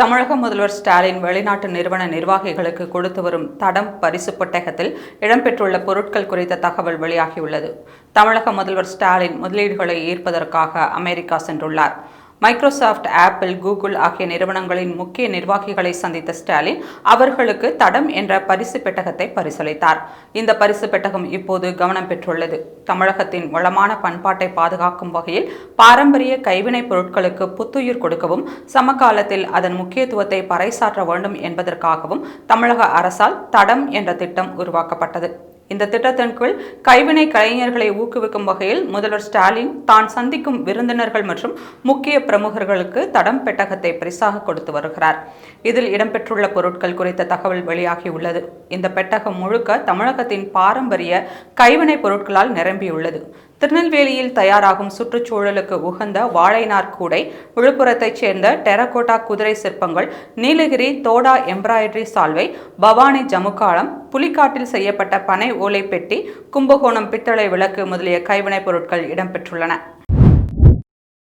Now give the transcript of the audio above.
தமிழக முதல்வர் ஸ்டாலின் வெளிநாட்டு நிறுவன நிர்வாகிகளுக்கு கொடுத்து வரும் தடம் பரிசு புத்தகத்தில் இடம்பெற்றுள்ள பொருட்கள் குறித்த தகவல் வெளியாகியுள்ளது. தமிழக முதல்வர் ஸ்டாலின் முதலீடுகளை ஈர்ப்பதற்காக அமெரிக்கா சென்றுள்ளார். மைக்ரோசாஃப்ட் ஆப்பிள் கூகுள் ஆகிய நிறுவனங்களின் முக்கிய நிர்வாகிகளை சந்தித்த ஸ்டாலின் அவர்களுக்கு தடம் என்ற பரிசு பெட்டகத்தை பரிசளித்தார். இந்த பரிசு பெட்டகம் இப்போது கவனம் பெற்றுள்ளது. தமிழகத்தின் வளமான பண்பாட்டை பாதுகாக்கும் வகையில் பாரம்பரிய கைவினைப் பொருட்களுக்கு புத்துயிர் கொடுக்கவும் சமகாலத்தில் அதன் முக்கியத்துவத்தை பறைசாற்ற வேண்டும் என்பதற்காகவும் தமிழக அரசால் தடம் என்ற திட்டம் உருவாக்கப்பட்டது. இந்த திட்டத்தின் கீழ் கைவினை கலைஞர்களை ஊக்குவிக்கும் வகையில் முதல்வர் ஸ்டாலின் தான் சந்திக்கும் விருந்தினர்கள் மற்றும் முக்கிய பிரமுகர்களுக்கு தடம் பெட்டகத்தை பரிசாக கொடுத்து வருகிறார். இதில் இடம்பெற்றுள்ள பொருட்கள் குறித்த தகவல் வெளியாகியுள்ளது. இந்த பெட்டகம் முழுக்க தமிழகத்தின் பாரம்பரிய கைவினை பொருட்களால் நிரம்பியுள்ளது. திருநெல்வேலியில் தயாராகும் சுற்றுச்சூழலுக்கு உகந்த வாழைநார் கூடை விழுப்புரத்தைச் சேர்ந்த டெரகோட்டா குதிரை சிற்பங்கள் நீலகிரி தோடா எம்ப்ராய்டரி சால்வை பவானி ஜமுக்காலம் புலிக்காட்டில் செய்யப்பட்ட பனை ஓலை பெட்டி கும்பகோணம் பித்தளை விளக்கு முதலிய கைவினைப் பொருட்கள் இடம்பெற்றுள்ளன.